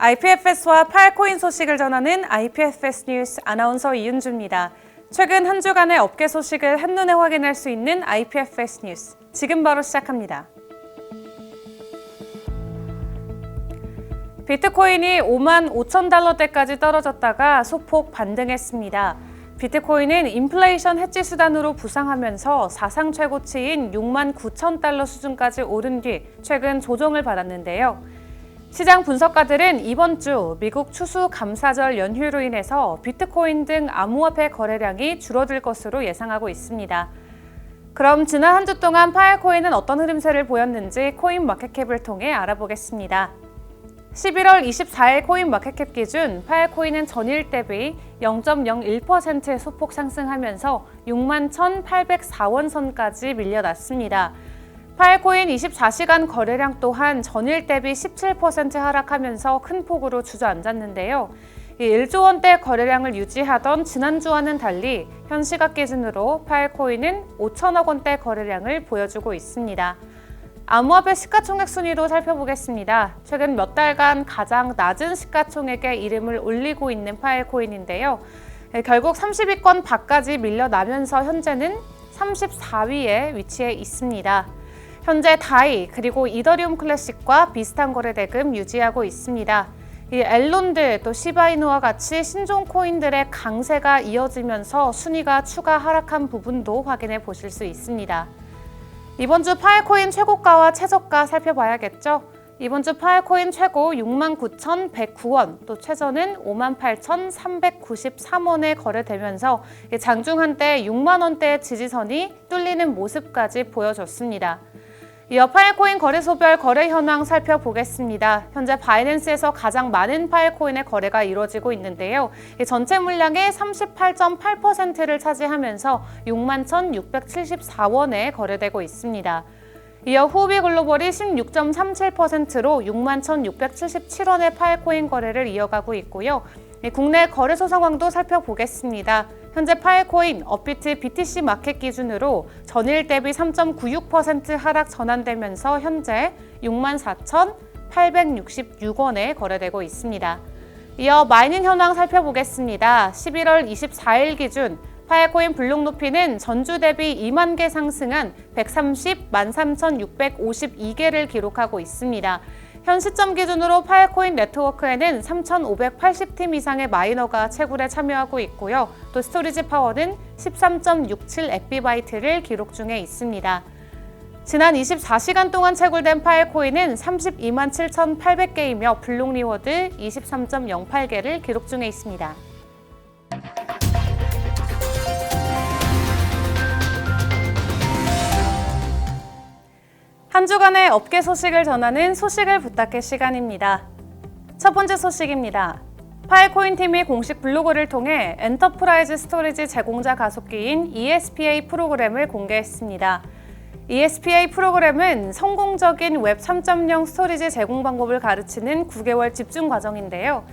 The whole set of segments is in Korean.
IPFS와 파일코인 소식을 전하는 IPFS 뉴스 아나운서 이은주입니다. 최근 한 주간의 업계 소식을 한눈에 확인할 수 있는 IPFS 뉴스. 지금 바로 시작합니다. 비트코인이 5만 5천 달러대까지 떨어졌다가 소폭 반등했습니다. 비트코인은 인플레이션 해지 수단으로 부상하면서 사상 최고치인 6만 9천 달러 수준까지 오른 뒤 최근 조정을 받았는데요. 시장 분석가들은 이번 주 미국 추수 감사절 연휴로 인해서 비트코인 등 암호화폐 거래량이 줄어들 것으로 예상하고 있습니다. 그럼 지난 한 주 동안 파일코인은 어떤 흐름세를 보였는지 코인 마켓캡을 통해 알아보겠습니다. 11월 24일 코인 마켓캡 기준 파일코인은 전일 대비 0.01% 소폭 상승하면서 6만 1,804원 선까지 밀려났습니다. 파일코인 24시간 거래량 또한 전일 대비 17% 하락하면서 큰 폭으로 주저앉았는데요. 이 1조 원대 거래량을 유지하던 지난주와는 달리 현 시각 기준으로 파일코인은 5천억 원대 거래량을 보여주고 있습니다. 암호화폐 시가총액 순위도 살펴보겠습니다. 최근 몇 달간 가장 낮은 시가총액에 이름을 올리고 있는 파일코인인데요. 결국 30위권 밖까지 밀려나면서 현재는 34위에 위치해 있습니다. 현재 다이 그리고 이더리움 클래식과 비슷한 거래 대금 유지하고 있습니다. 이 엘론드 또 시바이누와 같이 신종 코인들의 강세가 이어지면서 순위가 추가 하락한 부분도 확인해 보실 수 있습니다. 이번 주 파일코인 최고가와 최저가 살펴봐야겠죠. 이번 주 파일코인 최고 69,109원, 또 최저는 58,393원에 거래되면서 장중 한때 6만 원대의 지지선이 뚫리는 모습까지 보여줬습니다. 이어 파일코인 거래소별 거래 현황 살펴보겠습니다. 현재 바이낸스에서 가장 많은 파일코인의 거래가 이루어지고 있는데요. 전체 물량의 38.8%를 차지하면서 61,674원에 거래되고 있습니다. 이어 후비 글로벌이 16.37%로 61,677원의 파일코인 거래를 이어가고 있고요. 국내 거래소 상황도 살펴보겠습니다. 현재 파일코인, 업비트, BTC 마켓 기준으로 전일 대비 3.96% 하락 전환되면서 현재 64,866원에 거래되고 있습니다. 이어 마이닝 현황 살펴보겠습니다. 11월 24일 기준 파일코인 블록 높이는 전주 대비 2만 개 상승한 130, 13,652개를 기록하고 있습니다. 현 시점 기준으로 파일코인 네트워크에는 3,580팀 이상의 마이너가 채굴에 참여하고 있고요. 또 스토리지 파워는 13.67 엑비바이트를 기록 중에 있습니다. 지난 24시간 동안 채굴된 파일코인은 32만 7,800개이며 블록 리워드 23.08개를 기록 중에 있습니다. 한 주간의 업계 소식을 전하는 소식을 부탁해 시간입니다. 첫 번째 소식입니다. 파일코인 팀이 공식 블로그를 통해 엔터프라이즈 스토리지 제공자 가속기인 ESPA 프로그램을 공개했습니다. ESPA 프로그램은 성공적인 웹 3.0 스토리지 제공 방법을 가르치는 9개월 집중 과정인데요.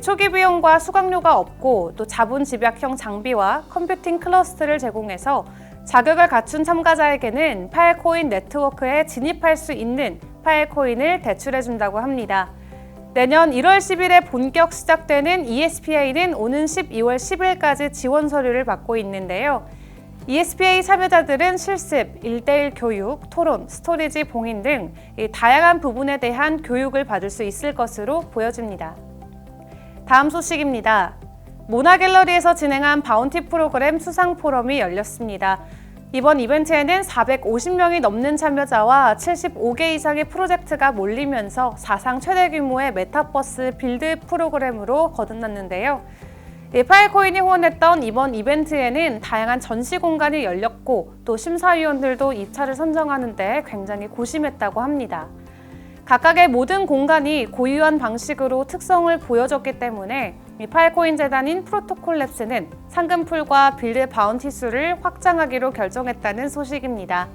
초기 비용과 수강료가 없고 또 자본 집약형 장비와 컴퓨팅 클러스터를 제공해서 자격을 갖춘 참가자에게는 파일코인 네트워크에 진입할 수 있는 파일코인을 대출해준다고 합니다. 내년 1월 10일에 본격 시작되는 ESPA는 오는 12월 10일까지 지원 서류를 받고 있는데요. ESPA 참여자들은 실습, 1대1 교육, 토론, 스토리지 봉인 등 다양한 부분에 대한 교육을 받을 수 있을 것으로 보여집니다. 다음 소식입니다. 모나갤러리에서 진행한 바운티 프로그램 수상 포럼이 열렸습니다. 이번 이벤트에는 450명이 넘는 참여자와 75개 이상의 프로젝트가 몰리면서 사상 최대 규모의 메타버스 빌드 프로그램으로 거듭났는데요. 파일코인이 후원했던 이번 이벤트에는 다양한 전시 공간이 열렸고 또 심사위원들도 입차를 선정하는데 굉장히 고심했다고 합니다. 각각의 모든 공간이 고유한 방식으로 특성을 보여줬기 때문에 파일코인 재단인 프로토콜 랩스는 상금풀과 빌드 바운티 수를 확장하기로 결정했다는 소식입니다.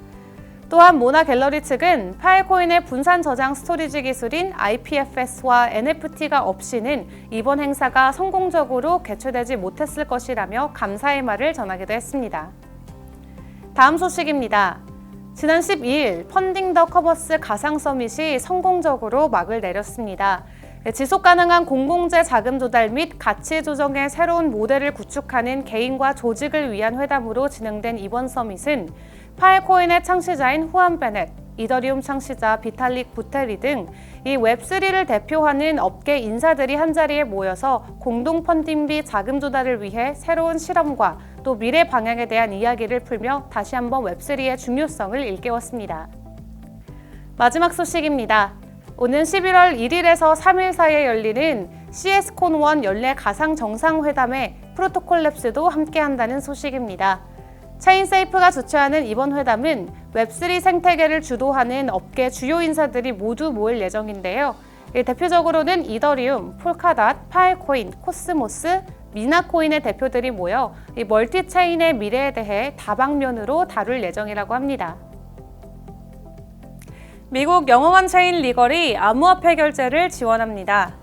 또한 모나 갤러리 측은 파일코인의 분산 저장 스토리지 기술인 IPFS와 NFT가 없이는 이번 행사가 성공적으로 개최되지 못했을 것이라며 감사의 말을 전하기도 했습니다. 다음 소식입니다. 지난 12일 펀딩 더 커버스 가상 서밋이 성공적으로 막을 내렸습니다. 네, 지속 가능한 공공재 자금 조달 및 가치 조정의 새로운 모델을 구축하는 개인과 조직을 위한 회담으로 진행된 이번 서밋은 파일코인의 창시자인 후안 베넷, 이더리움 창시자 비탈릭 부테리 등 이 웹3를 대표하는 업계 인사들이 한자리에 모여서 공동 펀딩비 자금 조달을 위해 새로운 실험과 또 미래 방향에 대한 이야기를 풀며 다시 한번 웹3의 중요성을 일깨웠습니다. 마지막 소식입니다. 오는 11월 1일에서 3일 사이에 열리는 CS콘1 연례 가상 정상회담에 프로토콜 랩스도 함께한다는 소식입니다. 체인세이프가 주최하는 이번 회담은 웹3 생태계를 주도하는 업계 주요 인사들이 모두 모일 예정인데요. 이 대표적으로는 이더리움, 폴카닷, 파일코인, 코스모스, 미나코인의 대표들이 모여 이 멀티체인의 미래에 대해 다방면으로 다룰 예정이라고 합니다. 미국 영어원 체인 리걸이 암호화폐 결제를 지원합니다.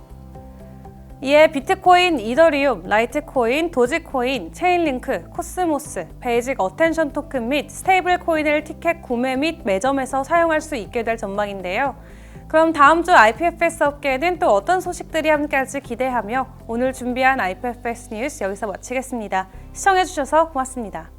이에 비트코인, 이더리움, 라이트코인, 도지코인, 체인링크, 코스모스, 베이직 어텐션 토큰 및 스테이블 코인을 티켓 구매 및 매점에서 사용할 수 있게 될 전망인데요. 그럼 다음 주 IPFS 업계에는 또 어떤 소식들이 함께할지 기대하며 오늘 준비한 IPFS 뉴스 여기서 마치겠습니다. 시청해주셔서 고맙습니다.